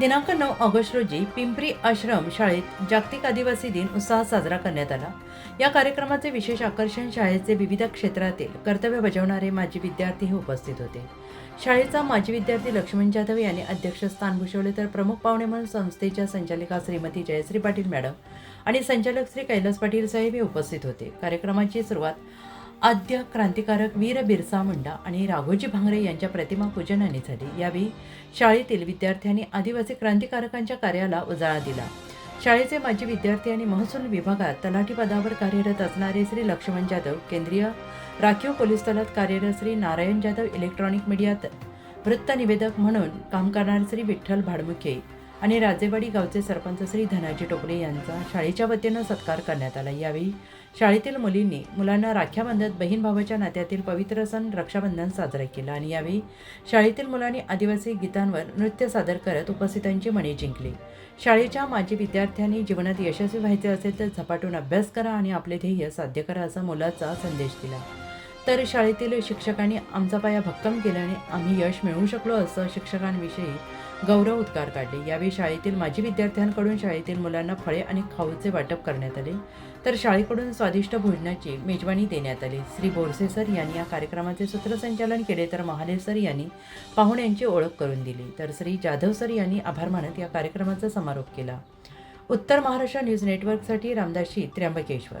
दिनांक नऊ ऑगस्ट रोजी पिंपरी आश्रम शाळेत जागतिक आदिवासी दिन उत्साहात साजरा करण्यात आला. या कार्यक्रमाचे विशेष आकर्षण शाळेचे विविध क्षेत्रातील कर्तव्य बजावणारे माजी विद्यार्थी हे उपस्थित होते. शाळेचा माजी विद्यार्थी लक्ष्मण जाधव यांनी अध्यक्षस्थान भूषवले तर प्रमुख पाहुणे म्हणून संस्थेच्या संचालिका श्रीमती जयश्री पाटील मॅडम आणि संचालक श्री कैलास पाटील साहेब हे उपस्थित होते. कार्यक्रमाची सुरुवात आद्य क्रांतिकारक वीर बिरसा मुंडा आणि राघोजी भांगरे यांच्या प्रतिमा पूजनाने झाली. यावेळी शाळेतील विद्यार्थ्यांनी आदिवासी क्रांतिकारकांच्या कार्याला उजाळा दिला. शाळेचे माजी विद्यार्थी आणि महसूल विभागात तलाठी पदावर कार्यरत असणारे श्री लक्ष्मण जाधव केंद्रीय राखीव पोलीस दलात कार्यरत श्री नारायण जाधव इलेक्ट्रॉनिक मीडियात वृत्तनिवेदक म्हणून काम करणारे श्री विठ्ठल भाडमुखे आणि राजेवाडी गावचे सरपंच श्री धनाजी टोपले यांचा शाळेच्या वतीनं सत्कार करण्यात आला. यावेळी शाळेतील मुलींनी मुलांना राख्या बांधत बहीण भावाच्या नात्यातील पवित्र सण रक्षाबंधन साजरा केला आणि यावेळी शाळेतील मुलांनी आदिवासी गीतांवर नृत्य सादर करत उपस्थितांची मने जिंकली. शाळेच्या माजी विद्यार्थ्यांनी जीवनात यशस्वी व्हायचे असेल तर झपाटून अभ्यास करा आणि आपले ध्येय साध्य करा असा मोलाचा संदेश दिला. तर शाळेतील शिक्षकांनी आमचा पाया भक्कम केल्याने आम्ही यश मिळवू शकलो असं शिक्षकांविषयी गौरव उद्गार काढले. यावेळी शाळेतील माजी विद्यार्थ्यांकडून शाळेतील मुलांना फळे आणि खाऊचे वाटप करण्यात आले. तर शाळेकडून स्वादिष्ट भोजनाची मेजवानी देण्यात आली. श्री बोरसे सर यांनी या कार्यक्रमाचे सूत्रसंचालन केले तर महाले सर यांनी पाहुण्यांची ओळख करून दिली. तर श्री जाधव सर यांनी आभार मानत या कार्यक्रमाचा समारोप केला. उत्तर महाराष्ट्र न्यूज नेटवर्कसाठी रामदासी त्र्यंबकेश्वर.